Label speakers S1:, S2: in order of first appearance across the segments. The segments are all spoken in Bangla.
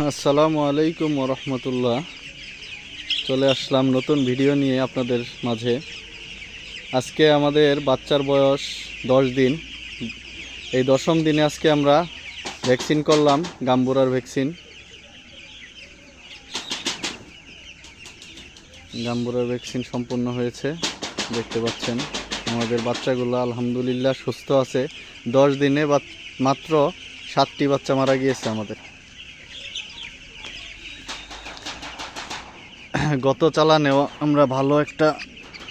S1: আসসালামু আলাইকুম রহমতুল্লাহ চলে আসলাম নতুন ভিডিও নিয়ে আপনাদের মাঝে। আজকে আমাদের বাচ্চার বয়স দশ দিন। এই দশম দিনে আজকে আমরা ভ্যাকসিন করলাম, গাম্বুরার ভ্যাকসিন। গাম্বুরার ভ্যাকসিন সম্পূর্ণ হয়েছে, দেখতে পাচ্ছেন। আমাদের বাচ্চাগুলো আলহামদুলিল্লাহ সুস্থ আছে। দশ দিনে মাত্র সাতটি বাচ্চা মারা গিয়েছে আমাদের। গত চালানেও আমরা ভালো একটা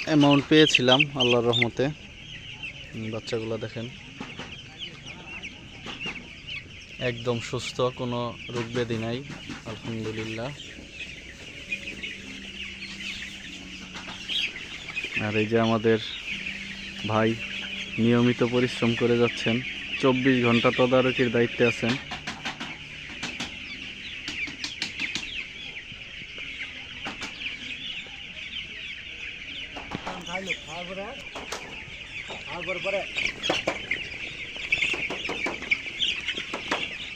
S1: অ্যামাউন্ট পেয়েছিলাম, আল্লাহর রহমতে। বাচ্চাগুলো দেখেন। একদম সুস্থ, কোনো রোগ ব্যাধি নাই, আলহামদুলিল্লাহ। আর এই যে আমাদের ভাই নিয়মিত পরিশ্রম করে যাচ্ছেন, চব্বিশ ঘণ্টা তদারকির দায়িত্বে আছেন।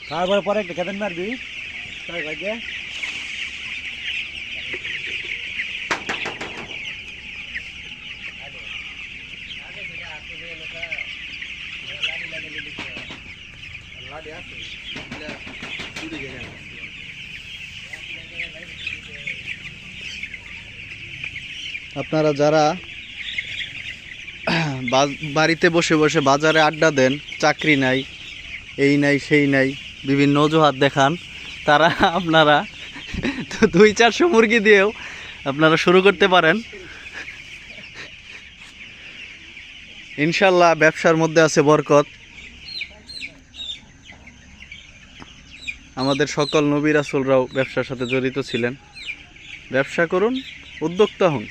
S2: তারপরে পরে একটা কেতেন মারবি তাই ভাইকে
S1: আপনারা যারা বা- বাড়িতে বসে বসে বাজারে আড্ডা দেন, চাকরি নাই, এই নাই, সেই নাই, বিভিন্ন অজুহাত দেখান। তারা আপনারা দুই চারশো মুরগি দিয়েও আপনারা শুরু করতে পারেন। ইনশাল্লাহ ব্যবসার মধ্যে আছে বরকত। আমাদের সকল নবী রাসুলরাও ব্যবসার সাথে জড়িত ছিলেন। ব্যবসা করুন, উদ্যোক্তা হন।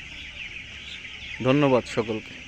S1: ধন্যবাদ সকলকে।